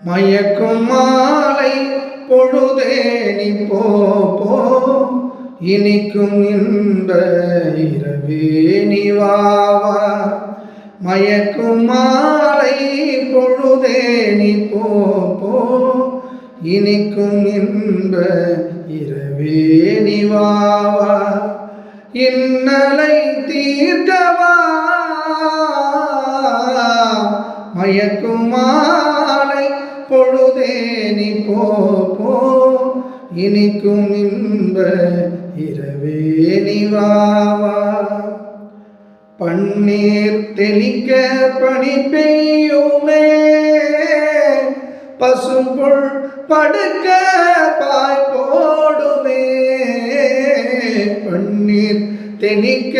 மயக்கும் மாலை பொழுதேனி போ இனிக்கும் இந்த இரவே நிவாவா மயக்கும் மாலை பொழுதேனி போ இனிக்கும் இந்த இரவே நிவாவா இன்னலை தீர்க்கவா மயக்குமா பொழுதே நீ போ இனிக்கும் இன்ப இரவே நிவாவா பன்னீர் தெளிக்க பணி பெய்யுமே. பசும்புள் படுக்க பாய் போடுமே. பன்னீர் தெளிக்க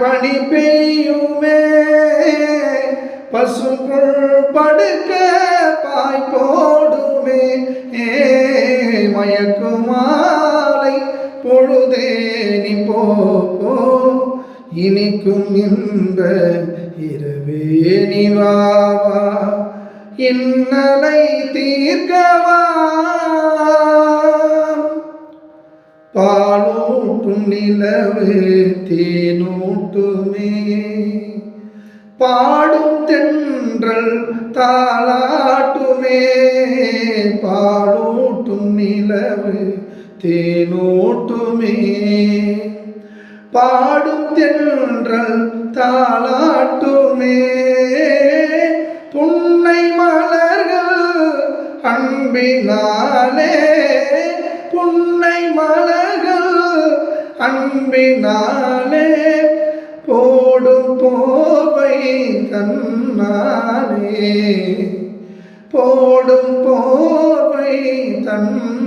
பணி பெய்யுமே. பசும்புள் படுக்க பாய் போடுமே. ஏ மயக்குமாலை பொழுதேனி போ போ. இனிக்கும் இந்த இரவே நிவாவா இன்னலை தீர்க்கவா. பாலூட்டும் நிலவு தேனூட்டுமே. பாடும் தென்றல் தாளாட்டுமே பாலூட்டும் நிலவு தேனூட்டுமே. பாடும் தென்றல் தாளாட்டுமே புன்னை மலர்கள் அன்பினாலே. புன்னை மலர்கள் அன்பினாலே. தன்னாலே. போடும் போர்வை தன்னாலே.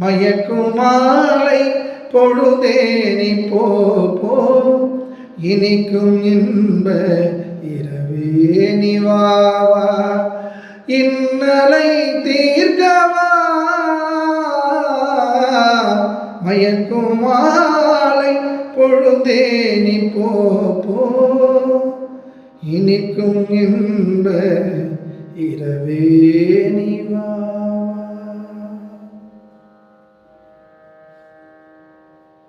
மயக்குமாலை பொழுதேனி போ இனிக்கும் இன்ப இரவே நிவாவா இன்னலை தீர்க்கவா. மயக்குமா மயக்குமாலை பொழுதே நீ போ. இனிக்கும் இன்ப இரவே நீ வா.